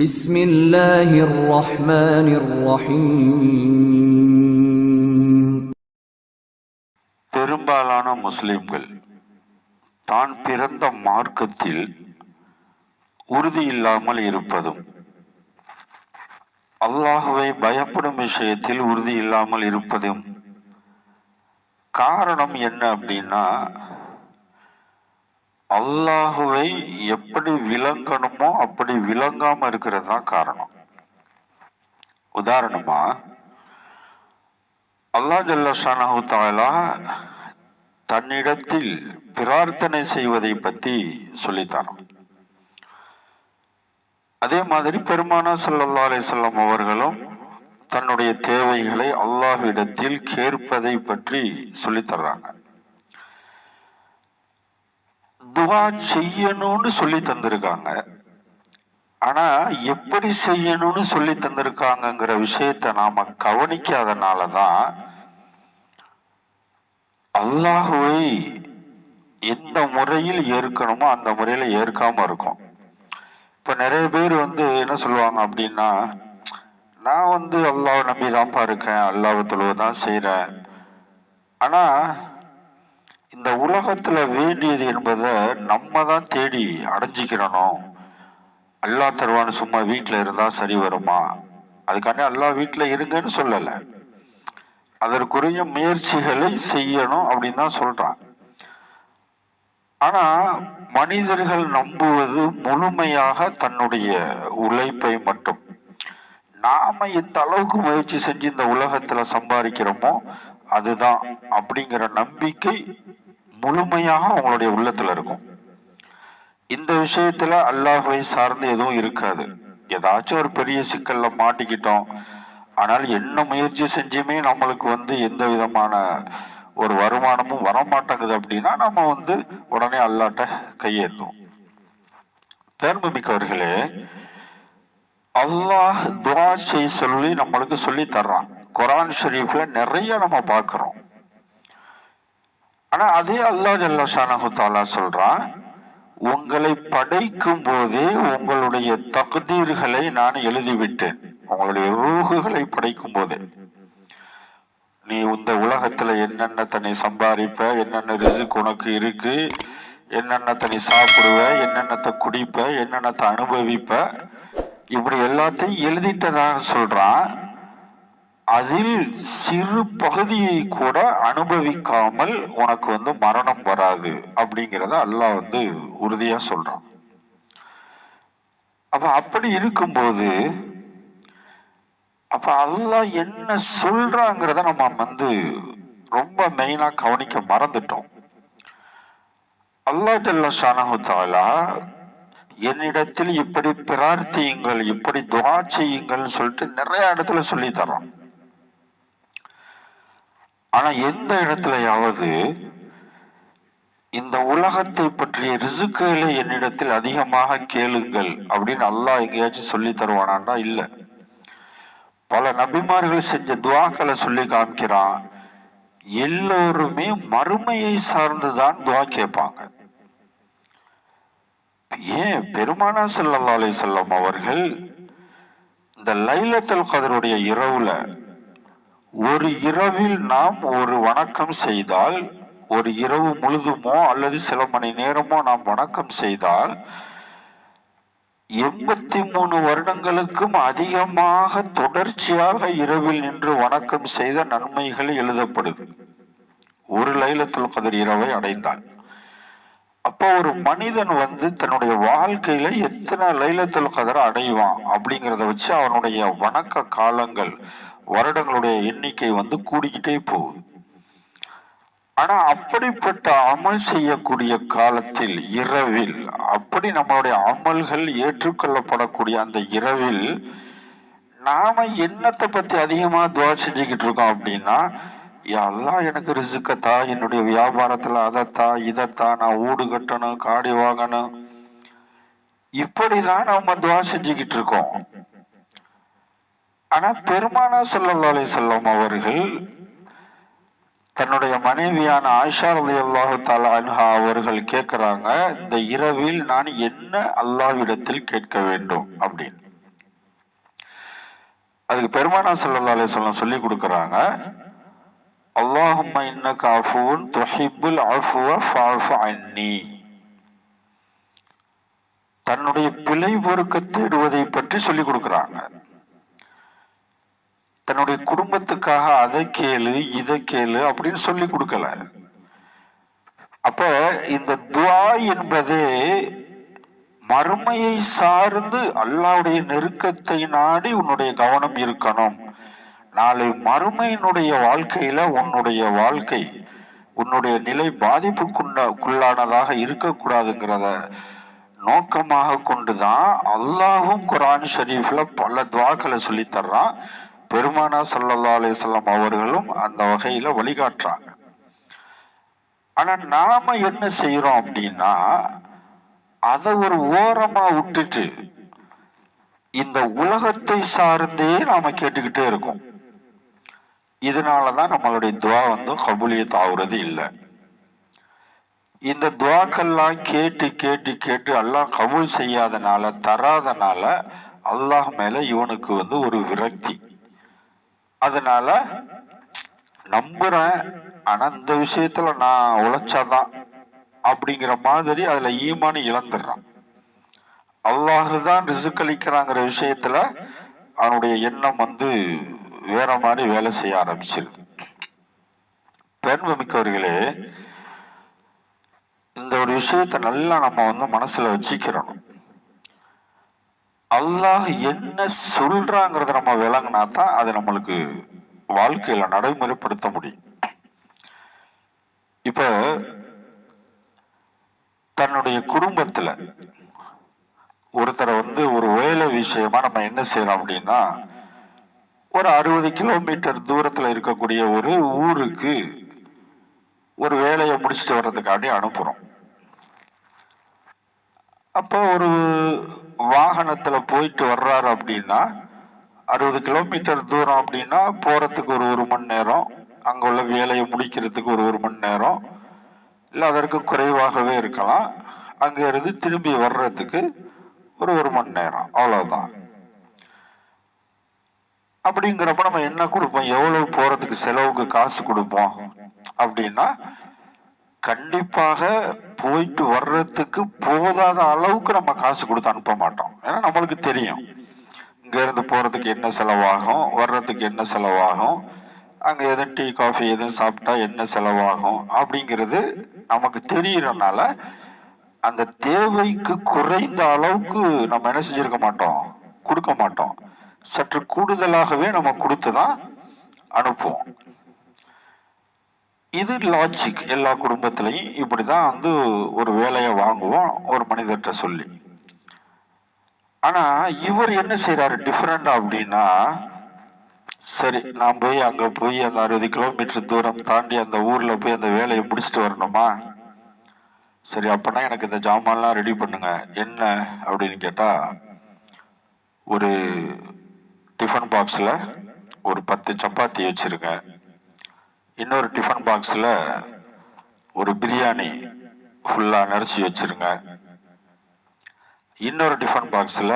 بسم الله الرحمن الرحيم பெரும்பாலான முஸ்லிம்கள் தான் பிறந்த மார்க்கத்தில் உறுதி இல்லாமல் இருப்பதும் அல்லாஹுவை பயப்படும் விஷயத்தில் உறுதி இல்லாமல் இருப்பதும் காரணம் என்ன அப்படின்னா அல்லாஹுவை எப்படி விளங்கணுமோ அப்படி விளங்காம இருக்கிறது தான் காரணம். உதாரணமா அல்லாஹ் ஜல்லஷானஹு தாலா தன்னிடத்தில் பிரார்த்தனை செய்வதை பற்றி சொல்லித்தரோம். அதே மாதிரி பெருமானா சல்லா அலிசல்லாம் அவர்களும் தன்னுடைய தேவைகளை அல்லாஹ்விடத்தில் கேட்பதை பற்றி சொல்லித் தர்றாங்க. துவா செய்யணும்னு சொல்லி தந்திருக்காங்க. ஆனா எப்படி செய்யணும்னு சொல்லி தந்திருக்காங்கங்கிற விஷயத்த நாம கவனிக்காதனால தான் அல்லாஹுவை எந்த முறையில் ஏற்கணுமோ அந்த முறையில ஏற்காம இருக்கும். இப்ப நிறைய பேர் வந்து என்ன சொல்லுவாங்க அப்படின்னா நான் வந்து அல்லாஹ் நம்பி தான்ப்பா இருக்கேன் அல்லாஹ் தொழுவை தான் செய்கிறேன் ஆனா இந்த உலகத்துல வேண்டியது என்பதை நம்ம தான் தேடி அடைஞ்சிக்கிறணும் அல்லாஹ் தருவான்னு சும்மா வீட்டில் இருந்தா சரி வருமா? அதுக்காண்டி அல்லாஹ் வீட்டில் இருங்கன்னு சொல்லலை. அதற்குரிய முயற்சிகளை செய்யணும் அப்படின்னு தான் சொல்கிறான் ஆனா மனிதர்கள் நம்புவது முழுமையாக தன்னுடைய உழைப்பை மட்டும். நாம எந்த அளவுக்கு முயற்சி செஞ்சு இந்த உலகத்துல சம்பாதிக்கிறோமோ அதுதான் அப்படிங்கிற நம்பிக்கை முழுமையாக அவங்களுடைய உள்ளத்துல இருக்கும். இந்த விஷயத்துல அல்லாஹுவை சார்ந்து எதுவும் இருக்காது. ஏதாச்சும் ஒரு பெரிய சிக்கல்ல மாட்டிக்கிட்டோம். ஆனால் என்ன முயற்சி செஞ்சுமே நம்மளுக்கு வந்து எந்த விதமான ஒரு வருமானமும் வரமாட்டேங்குது அப்படின்னா நம்ம வந்து உடனே அல்லாட்ட கையேற்றுவோம் பேர்பமிக்கவர்களே அல்லாஹ் துவா சொல்லி நம்மளுக்கு சொல்லி தர்றான். குரான் ஷெரீஃப்ல நிறைய நம்ம பார்க்குறோம். ஆனா அதே அல்லாஹ் ஜல்லஷானஹு தாலா சொல்றான் உங்களை படைக்கும் போதே உங்களுடைய தகுதீர்களை நான் எழுதிவிட்டேன். உங்களுடைய ரூகுகளை படைக்கும் போதே நீ இந்த உலகத்துல என்னென்ன தனி சம்பாதிப்ப என்னென்ன ரிசுக்கு உனக்கு இருக்கு என்னென்னத்தை நீ சாப்பிடுவ என்னென்னத்தை குடிப்ப என்னென்னத்தை அனுபவிப்ப இப்படி எல்லாத்தையும் எழுதிட்டதாக சொல்றான். அதில் சிறு பகுதியை கூட அனுபவிக்காமல் உனக்கு வந்து மரணம் வராது அப்படிங்கிறத அல்லாஹ் வந்து உறுதியா சொல்றான். அப்ப அப்படி இருக்கும்போது அப்ப அல்லாஹ் என்ன சொல்றாங்கிறத நம்ம வந்து ரொம்ப மெயினா கவனிக்க மறந்துட்டோம். அல்லாஹ் ஜல்லா ஷானஹு என்னிடத்தில் இப்படி பிரார்த்தியுங்கள் இப்படி துவா செய்யுங்கள் சொல்லிட்டு நிறைய இடத்துல சொல்லி தரோம் ஆனா எந்த இடத்துலயாவது இந்த உலகத்தை பற்றிய ரிசுக்குகளை என்னிடத்தில் அதிகமாக கேளுங்கள் அப்படின்னு அல்லாஹ் எங்கேயாச்சும் சொல்லி தருவானாண்டா இல்லை. பல நபிமார்கள் செஞ்ச துவாக்களை சொல்லி காமிக்கிறான். எல்லோருமே மறுமையை சார்ந்துதான் துவா கேட்பாங்க. ஏன்? பெருமானா செல்லல்லா அலைஹி செல்லம் அவர்கள் இந்த லைலத்தல் கதருடைய இரவுல ஒரு இரவில் நாம் ஒரு வணக்கம் செய்தால் ஒரு இரவு முழுதுமோ அல்லது சில மணி நேரமோ நாம் வணக்கம் செய்தால் எண்பத்தி மூணு வருடங்களுக்கும் அதிகமாக தொடர்ச்சியாக இரவில் நின்று வணக்கம் செய்த நன்மைகள் எழுதப்படுது. ஒரு லைலத்துல் கதிர் இரவை அடைந்தான் அப்போ ஒரு மனிதன் வந்து தன்னுடைய வாழ்க்கையில எத்தனை லைலத்துல் கதிரை அடைவான் அப்படிங்கிறத வச்சு அவனுடைய வணக்க காலங்கள் வருடங்களுடைய எண்ணிக்கை வந்து கூடிக்கிட்டே போகுது. ஆனா அப்படிப்பட்ட அமல் செய்யக்கூடிய காலத்தில் இரவில் அப்படி நம்மளுடைய அமல்கள் ஏற்றுக்கொள்ளப்படக்கூடிய அந்த இரவில் நாம என்னத்தை பத்தி அதிகமா துவா செஞ்சுக்கிட்டு இருக்கோம் அப்படின்னா எல்லாம் எனக்கு ரிசுக்கத்தா என்னுடைய வியாபாரத்துல அதத்தா இதத்தா நான் வீடு கட்டணும் காடி வாங்கணும். இப்படிதான் நம்ம துவா செஞ்சுக்கிட்டு இருக்கோம். ஆனால் பெருமானா ஸல்லல்லாஹு செல்லம் அவர்கள் தன்னுடைய மனைவியான ஆயிஷா ரலியல்லாஹு தஆலா அன்ஹா அவர்கள் கேட்குறாங்க இந்த இரவில் நான் என்ன அல்லாஹ்விடத்தில் கேட்க வேண்டும் அப்படின்னு. அதுக்கு பெருமானா செல்லலாலே சொல்லம் சொல்லி கொடுக்குறாங்க அல்லாஹும் இன்னக அஃபுவுன் துஹிப்புல் அஃபுவ ஃபஅஃபு அன்னி. தன்னுடைய பிழை பொறுக்க இடுவதை பற்றி சொல்லி கொடுக்குறாங்க. தன்னுடைய குடும்பத்துக்காக அதை கேளு இதை கேளு அப்படின்னு சொல்லி கொடுக்கல. அப்ப இந்த துவா என்பதே மறுமையை சார்ந்து அல்லாவுடைய நெருக்கத்தை நாடி உன்னுடைய கவனம் இருக்கணும். நாளை மறுமையினுடைய வாழ்க்கையில உன்னுடைய வாழ்க்கை உன்னுடைய நிலை பாதிப்புக்குள்ளானதாக இருக்கக்கூடாதுங்கிறத நோக்கமாக கொண்டுதான் அல்லாஹும் குரான் ஷரீஃப்ல பல துவாக்களை சொல்லித்தர்றான் பெருமானா சல்லல்லா அலிஸ்லாம் அவர்களும் அந்த வகையில வழிகாட்டுறாங்க. ஆனா நாம என்ன செய்யறோம் அப்படின்னா அதை ஒரு ஓரமா விட்டுட்டு இந்த உலகத்தை சார்ந்தே நாம கேட்டுக்கிட்டே இருக்கோம். இதனாலதான் நம்மளுடைய துவா வந்து கபூலியத் ஆகுறது இல்லை. இந்த துவாக்கெல்லாம் கேட்டு கேட்டு கேட்டு அல்லாஹ் கபூல் செய்யாதனால தராதனால அல்லாஹ் மேல இவனுக்கு வந்து ஒரு விரக்தி. அதனால நம்புறேன். ஆனா இந்த விஷயத்துல நான் உழைச்சாதான் அப்படிங்கிற மாதிரி அதுல ஈமானு இழந்துடுறான். அல்லாஹு தான் ரிசுக் அளிக்கிறாங்கிற விஷயத்துல அவனுடைய எண்ணம் வந்து வேற மாதிரி வேலை செய்ய ஆரம்பிச்சிருது. பெருமை மிக்கவர்களே இந்த ஒரு விஷயத்த நல்லா நம்ம வந்து மனசுல வச்சுக்கிறணும். அல்லாஹ் என்ன சொல்றாங்கிறத நம்ம விளங்கினா தான் அது நம்மளுக்கு வாழ்க்கையில நடைமுறைப்படுத்த முடியும். இப்போ தன்னுடைய குடும்பத்துல ஒருத்தரை வந்து ஒரு வேலை விஷயமா நம்ம என்ன செய்யறோம் அப்படின்னா ஒரு அறுபது கிலோமீட்டர் தூரத்துல இருக்கக்கூடிய ஒரு ஊருக்கு ஒரு வேலையை முடிச்சுட்டு வர்றதுக்காண்டி அனுப்புறோம். அப்போ ஒரு வாகனத்தில் போயிட்டு வர்றாரு அப்படின்னா அறுபது கிலோமீட்டர் தூரம் அப்படின்னா போகிறதுக்கு ஒரு ஒரு மணி நேரம் அங்கே உள்ள வேலையை முடிக்கிறதுக்கு ஒரு ஒரு மணி நேரம் இல்லை அதற்கு குறைவாகவே இருக்கலாம். அங்கேருந்து திரும்பி வர்றதுக்கு ஒரு ஒரு மணி நேரம் அவ்வளோதான் அப்படிங்கிறப்ப நம்ம என்ன கொடுப்போம்? எவ்வளவு போகிறதுக்கு செலவுக்கு காசு கொடுப்போம்? அப்படின்னா கண்டிப்பாக போயிட்டு வர்றதுக்கு போதாத அளவுக்கு நம்ம காசு கொடுத்து அனுப்ப மாட்டோம். ஏன்னா நம்மளுக்கு தெரியும். இங்கேருந்து போகிறதுக்கு என்ன செலவாகும் வர்றதுக்கு என்ன செலவாகும் அங்கே எதுவும் டீ காஃபி எதுவும் சாப்பிட்டா என்ன செலவாகும் அப்படிங்கிறது நமக்கு தெரியறனால அந்த தேவைக்கு குறைந்த அளவுக்கு நம்ம என்ன செஞ்சிருக்க மாட்டோம் கொடுக்க மாட்டோம். சற்று கூடுதலாகவே நம்ம கொடுத்து தான் அனுப்புவோம். இது லாஜிக் எல்லா குடும்பத்திலையும் இப்படிதான் வந்து ஒரு வேலையை வாங்குவோம் ஒரு மனிதர்கிட்ட சொல்லி. ஆனால் இவர் என்ன செய்கிறாரு டிஃப்ரெண்ட் அப்படின்னா சரி நான் போய் அங்கே போய் அந்த அறுபது கிலோமீட்டர் தூரம் தாண்டி அந்த ஊரில் போய் அந்த வேலையை முடிச்சுட்டு வரணுமா? சரி அப்போனா எனக்கு இந்த ஜாமான்லாம் ரெடி பண்ணுங்க. என்ன அப்படின்னு கேட்டால் ஒரு டிஃபன் பாக்ஸில் ஒரு பத்து சப்பாத்தி வச்சுருக்கேன். இன்னொரு டிஃபன் பாக்ஸில் ஒரு பிரியாணி ஃபுல்லாக நிறச்சி வச்சிருங்க. இன்னொரு டிஃபன் பாக்ஸில்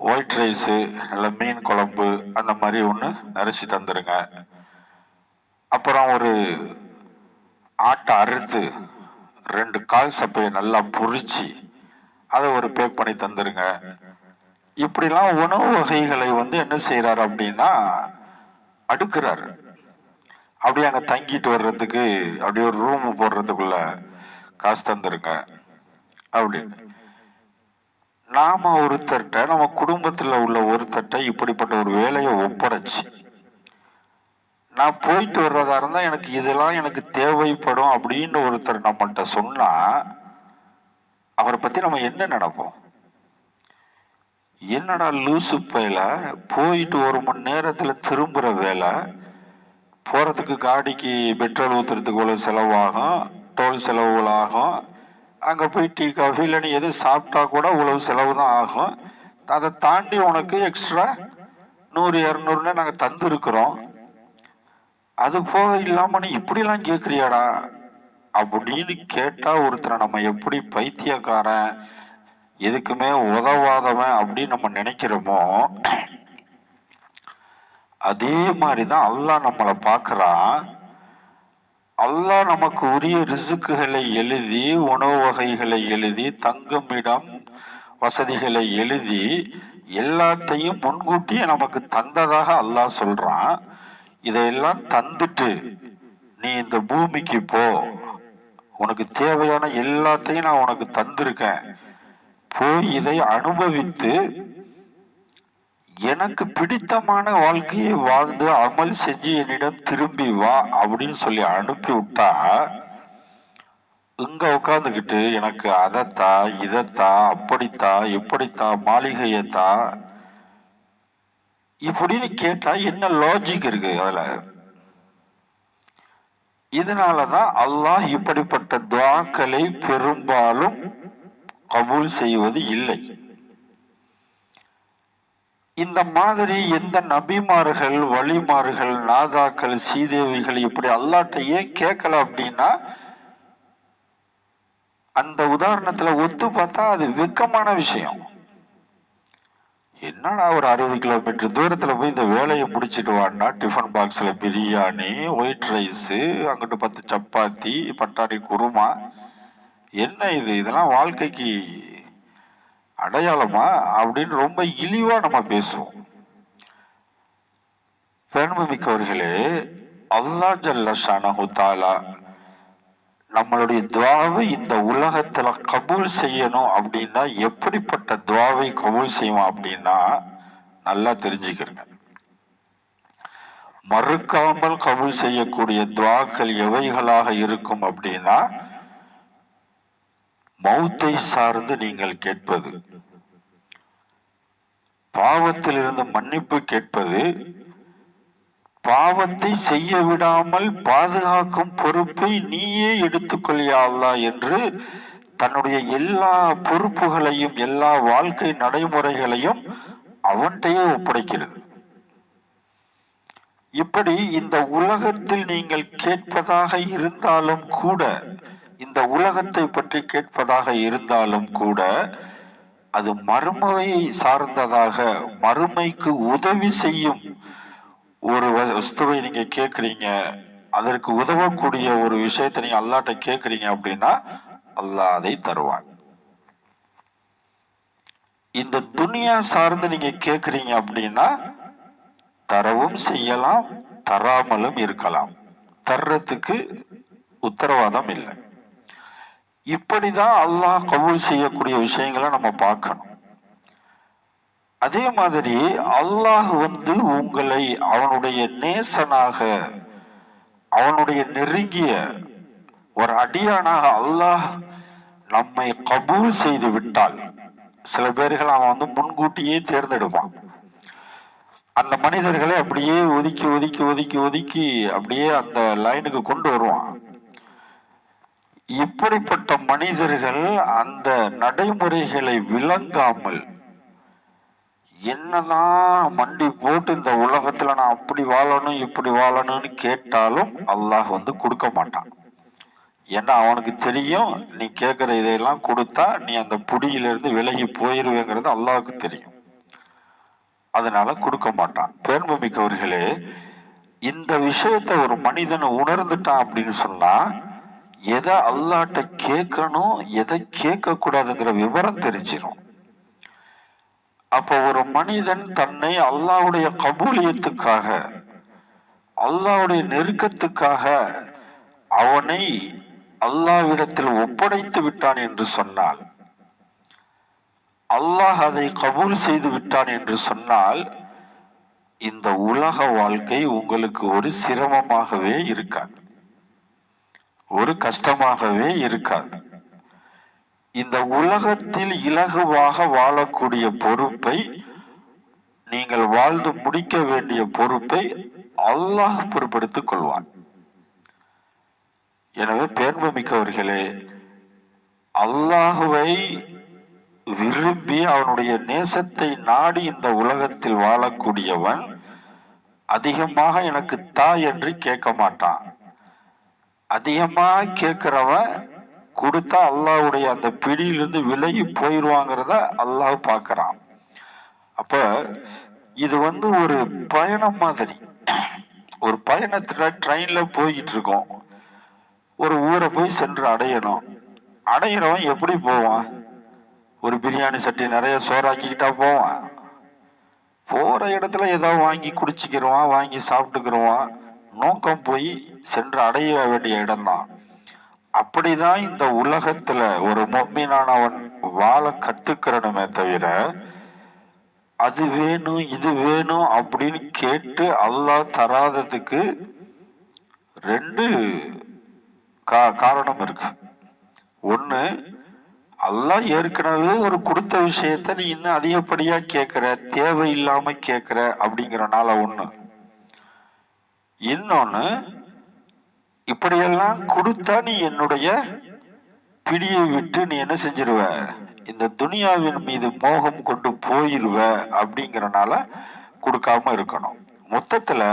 ஒயிட் ரைஸு நல்ல மீன் குழம்பு அந்த மாதிரி ஒன்று நிறச்சி தந்துடுங்க அப்புறம் ஒரு ஆட்டை அறுத்து ரெண்டு கால் சப்பையை நல்லா பொரிச்சு அதை ஒரு பேக் பண்ணி தந்துடுங்க இப்படிலாம் உணவு வகைகளை வந்து என்ன செய்கிறார் அப்படின்னா அடுக்கிறாரு. அப்படியே அங்கே தங்கிட்டு வர்றதுக்கு அப்படியே ஒரு ரூம் போடுறதுக்குள்ள காசு தந்துருங்க அப்படின்னு. நாம ஒருத்தர்கிட்ட நம்ம குடும்பத்தில் உள்ள ஒருத்தர்கிட்ட இப்படிப்பட்ட ஒரு வேலையை ஒப்படைச்சு நான் போயிட்டு வர்றதா இருந்தால் எனக்கு இதெல்லாம் எனக்கு தேவைப்படும் அப்படின்னு ஒருத்தர் நம்மள்கிட்ட சொன்னா அவரை பற்றி நம்ம என்ன நினைப்போம்? என்னடா லூசு பையில போயிட்டு ஒரு மணி நேரத்தில் திரும்புகிற வேலை போகிறதுக்கு காடிக்கு பெட்ரோல் ஊற்றுறதுக்கு இவ்வளோ செலவாகும் டோல் செலவுகள் ஆகும். அங்கே போய் டீ காஃபி இல்லை நீ எதுவும் சாப்பிட்டா கூட இவ்வளவு செலவு தான் ஆகும். அதை தாண்டி உனக்கு எக்ஸ்ட்ரா நூறு இரநூறுன்னு நாங்கள் தந்துருக்குறோம். அது போக இல்லாமல் நீ இப்படிலாம் கேட்குறியாடா அப்படின்னு கேட்டால் ஒருத்தரை நம்ம எப்படி பைத்தியக்காரன் எதுக்குமே உதவாதவன் அப்படின்னு நம்ம நினைக்கிறோமோ அதே மாதிரி தான் அல்லாஹ் நம்மளை பார்க்குறான் அல்லாஹ் நமக்கு உரிய ரிசுக்குகளை எழுதி உணவு வகைகளை எழுதி தங்குமிடம் வசதிகளை எழுதி எல்லாத்தையும் முன்கூட்டியே நமக்கு தந்ததாக அல்லாஹ் சொல்கிறான் இதையெல்லாம் தந்துட்டு நீ இந்த பூமிக்கு போ. உனக்கு தேவையான எல்லாத்தையும் நான் உனக்கு தந்திருக்கேன். போய் இதை அனுபவித்து எனக்கு பிடித்தமான வாழ்க்கையை வாழ்ந்து அமல் செஞ்சு என்னிடம் திரும்பி வா அப்படின்னு சொல்லி அனுப்பி விட்டா இங்க உட்காந்துக்கிட்டு எனக்கு அதைத்தா இதைத்தா அப்படித்தா இப்படித்தா மாளிகையத்தா இப்படின்னு கேட்டா என்ன லாஜிக் இருக்கு அதுல? இதனாலதான் அல்லாஹ் இப்படிப்பட்ட துவாக்களை பெரும்பாலும் கபூல் செய்வது இல்லை. இந்த மாதிரி எந்த நபிமார்கள் வழிமார்கள் நாதாக்கள் சீதேவிகள் இப்படி அல்லாட்டையே கேட்கல அப்படின்னா அந்த உதாரணத்துல ஒத்து பார்த்தா அது வெக்கமான விஷயம். என்னடா ஒரு அறுபது கிலோமீட்டர் தூரத்துல போய் இந்த வேலையை முடிச்சிடுவான்னா டிஃபன் பாக்ஸ்ல பிரியாணி ஒயிட் ரைஸு அங்கிட்டு பத்து சப்பாத்தி பட்டாணி குருமா என்ன இது? இதெல்லாம் வாழ்க்கைக்கு அடையாளமா அப்படின்னு ரொம்ப இழிவா நம்ம பேசுவோம் பெண்மிக்கவர்களே அல்லா ஜல்ல ஷானஹு நம்மளுடைய துவாவை இந்த உலகத்துல கபூல் செய்யணும் அப்படின்னா எப்படிப்பட்ட துவாவை கபூல் செய்வோம் அப்படின்னா நல்லா தெரிஞ்சுக்கிறங்க. மறுக்காமல் கபூல் செய்யக்கூடிய துவாக்கள் எவைகளாக இருக்கும் அப்படின்னா மௌத்தை சார்ந்து நீங்கள் கேட்பது. பாவத்தில் இருந்து மன்னிப்பு கேட்பது. பாவத்தை செய்ய விடாமல் பாதுகாக்கும் பொறுப்பை நீயே எடுத்துக்கொள்ளியா என்று தன்னுடைய எல்லா பொறுப்புகளையும் எல்லா வாழ்க்கை நடைமுறைகளையும் அவன்கிட்டயே ஒப்படைக்கிறது. இப்படி இந்த உலகத்தில் நீங்கள் கேட்பதாக இருந்தாலும் கூட இந்த உலகத்தை பற்றி கேட்பதாக இருந்தாலும் கூட அது மறுமையை சார்ந்ததாக மறுமைக்கு உதவி செய்யும் ஒரு வஸ்துவை நீங்க கேட்குறீங்க அதற்கு உதவக்கூடிய ஒரு விஷயத்தை நீங்க அல்லாட்ட கேட்குறீங்க அப்படின்னா அல்லாஹ் அதை தருவான். இந்த துனியா சார்ந்து நீங்க கேட்குறீங்க அப்படின்னா தரவும் செய்யலாம் தராமலும் இருக்கலாம். தர்றதுக்கு உத்தரவாதம் இல்லை. இப்படிதான் அல்லாஹ் கபூல் செய்யக்கூடிய விஷயங்களை நம்ம பார்க்கணும். அதே மாதிரி அல்லாஹ் வந்து உங்களை அவனுடைய நேசனாக அவனுடைய நெருங்கிய ஒரு அடியானாக அல்லாஹ் நம்மை கபூல் செய்து விட்டால் சில பேர்கள் அவன் வந்து முன்கூட்டியே தேர்ந்தெடுப்பான். அந்த மனிதர்களை அப்படியே ஒதுக்கி ஒதுக்கி ஒதுக்கி ஒதுக்கி அப்படியே அந்த லைனுக்கு கொண்டு வருவான். இப்படிப்பட்ட மனிதர்கள் அந்த நடைமுறைகளை விளங்காமல் என்னதான் மண்டி போட்டு இந்த உலகத்துல நான் அப்படி வாழணும் இப்படி வாழணும்னு கேட்டாலும் அல்லாஹ் வந்து கொடுக்க மாட்டான். ஏன்னா அவனுக்கு தெரியும் நீ கேட்குற இதையெல்லாம் கொடுத்தா நீ அந்த புடியிலிருந்து விலகி போயிருவேங்கிறது அல்லாவுக்கு தெரியும். அதனால கொடுக்க மாட்டான். பேர்பமிக்கவர்களே இந்த விஷயத்தை ஒரு மனிதன் உணர்ந்துட்டான் அப்படின்னு சொன்னா எதை அல்லாட்ட கேட்கணும் எதை கேட்க கூடாதுங்கிற விவரம் தெரிஞ்சிடும் அப்போ ஒரு மனிதன் தன்னை அல்லாஹ்வுடைய கபூலியத்துக்காக அல்லாஹ்வுடைய நெருக்கத்துக்காக அவனை அல்லாவிடத்தில் ஒப்படைத்து விட்டான் என்று சொன்னால் அல்லாஹ் அதை கபூல் செய்து விட்டான் என்று சொன்னால் இந்த உலக வாழ்க்கை உங்களுக்கு ஒரு சிரமமாகவே இருக்காது. ஒரு கஷ்டமாகவே இருக்காது. இந்த உலகத்தில் இலகுவாக வாழக்கூடிய பொறுப்பை நீங்கள் வாழ்ந்து முடிக்க வேண்டிய பொறுப்பை அல்லாஹ் பொருட்படுத்திக் கொள்வான். எனவே பேர்பமிக்கவர்களே அல்லாஹுவை விரும்பி அவனுடைய நேசத்தை நாடி இந்த உலகத்தில் வாழக்கூடியவன் அதிகமாக எனக்கு தா என்று கேட்க மாட்டான். அதிகமாக கேட்குறவன் கொடுத்தா அல்லாவுடைய அந்த பிடியிலிருந்து விலகி போயிடுவாங்கிறத அல்லாஹ் பார்க்குறான். அப்போ இது வந்து ஒரு பயணம் மாதிரி. ஒரு பயணத்தில் ட்ரெயினில் போய்கிட்டு இருக்கோம் ஒரு ஊரை போய் சென்று அடையணும். அடையிறவன் எப்படி போவான்? ஒரு பிரியாணி சட்டி நிறைய சோறாக்கிக்கிட்டா போவான். போகிற இடத்துல ஏதோ வாங்கி குடிச்சிக்கிடுவான் வாங்கி சாப்பிட்டுக்கிடுவான் நோக்கம் போய் சென்று அடைய வேண்டிய இடம்தான். அப்படிதான் இந்த உலகத்துல ஒரு மொம்மினானவன் வாழ கத்துக்கிறனுமே தவிர அது வேணும் இது வேணும் அப்படின்னு கேட்டு அல்லாஹ் தராததுக்கு ரெண்டு கா காரணம் இருக்கு. ஒன்று அல்லாஹ் ஏற்கனவே ஒரு கொடுத்த விஷயத்த நீ இன்னும் அதிகப்படியாக கேட்குற தேவையில்லாமல் கேட்குற அப்படிங்கறனால ஒன்று இன்னொன்று இப்படியெல்லாம் கொடுத்தா நீ என்னுடைய பிடியை விட்டு நீ என்ன செஞ்சிருவ? இந்த துனியாவின் மீது மோகம் கொண்டு போயிருவ அப்படிங்கிறனால கொடுக்காம இருக்கணும். மொத்தத்தில்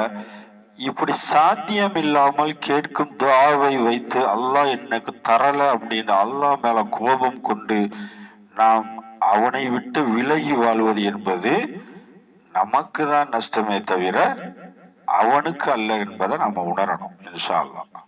இப்படி சாத்தியம் இல்லாமல் கேட்கும் துவாவை வைத்து அல்லாஹ் எனக்கு தரலை அப்படின்னு அல்லாஹ் மேலே கோபம் கொண்டு நாம் அவனை விட்டு விலகி வாழ்வது என்பது நமக்கு தான் நஷ்டமே தவிர அவனுக்கு அல்ல என்பதை நம்ம உணரணும் இன்ஷா அல்லாஹ்.